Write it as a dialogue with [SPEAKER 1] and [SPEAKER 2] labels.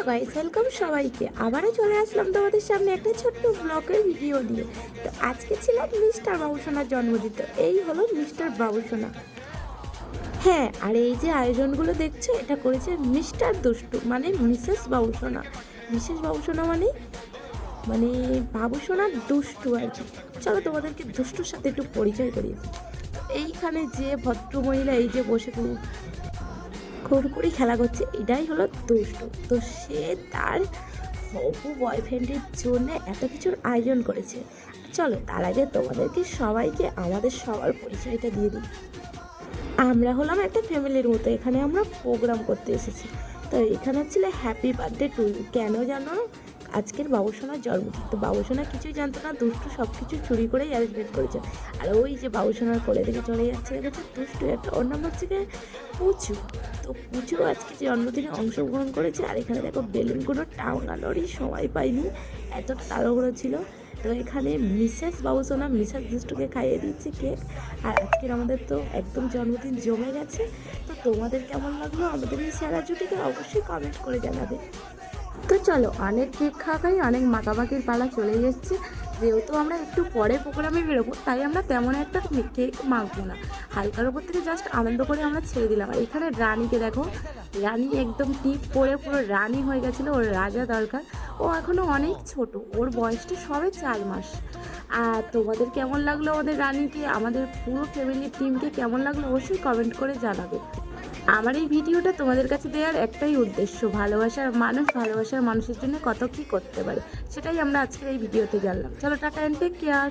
[SPEAKER 1] Hello guys welcome সবাইকে। আবারও চলে আসলাম তোমাদের সামনে একটা ছোট্ট ব্লগের ভিডিও নিয়ে। তো আজকে ছিল মিস্টার বাবুসোনার জন্মদিন, তো এই হলো মিস্টার বাবুসোনা। হ্যাঁ আর এই যে আয়োজনগুলো দেখছ, এটা করেছে মিস্টার দুষ্টু মানে মিসেস বাবুসোনা। মিসেস বাবুসোনা মানে? মানে বাবুসোনার দুষ্টু আর কি। চলো তোমাদেরকে দুষ্টুর সাথে একটু পরিচয় করিয়ে এইখানে যে ভদ্রমহিলা এই যে বসে কুড়কুড়ি খেলা করছে। এটাই হলো দুষ্ট। তো সে তার হবু বয়ফ্রেন্ডের জন্য এত কিছুর আয়োজন করেছে। চলো, তার আগে তোমাদেরকে সবাইকে আমাদের সবার পরিচয়টা দিয়ে দিই। আমরা হলাম একটা ফ্যামিলির মতো। এখানে আমরা প্রোগ্রাম করতে এসেছি। তো এখানে ছিল হ্যাপি বার্থডে টু কেন জানো? আজকের বাবুসোনার জন্মদিন তো বাবুসোনা কিছুই জানতো না, দুষ্টু সব কিছু চুরি করেই অ্যারেঞ্জমেন্ট করেছে। আর ওই যে বাবুসোনার কোলে থেকে চলে যাচ্ছে দেখেছে দুষ্টু, একটা ওর নাম হচ্ছে পুচু। তো পুচু আজকে জন্মদিনে অংশগ্রহণ করেছে, আর এখানে দেখো বেলুনগুলো টাঙানোরই সময় পাইনি এত তাড়াহুড়ো ছিল। তো এখানে মিসেস বাবুসোনা, মিসেস দুষ্টুকে খাইয়ে দিচ্ছে কেক। আর আজকের আমাদের তো একদম জন্মদিন জমে গেছে। তো তোমাদের কেমন লাগল আমাদের এই সেরা জুটিকে অবশ্যই কমেন্ট করে জানাবে। তো চলো, অনেক কেক খাওয়া খাই, অনেক মাখামাখির পালা চলে এসেছে। যেহেতু আমরা একটু পরে প্রোগ্রামে বেরোবো, তাই আমরা তেমন একটা কেক মাখবো না। হালকার ওপর থেকে জাস্ট আনন্দ করে আমরা ছেড়ে দিলাম। এখানে রানীকে দেখো, রানী একদম টিপ পরে পুরো রানী হয়ে গেছিল, ওর রাজা দরকার। ও এখনও অনেক ছোট, ওর বয়সটা সবে চার মাস। আর তোমাদের কেমন লাগল আমাদের রানীকে? আমাদের পুরো ফ্যামিলির টিমকে কেমন লাগল অবশ্যই কমেন্ট করে জানাবে। আমার এই ভিডিওটা তোমাদের কাছে দেওয়ার একটাই উদ্দেশ্য ভালোবাসার মানুষ ভালোবাসার মানুষের জন্য কত কী করতে পারে, সেটাই আমরা আজকের এই ভিডিওতে জানলাম। চলো টাটা অ্যান্ড টেক কেয়ার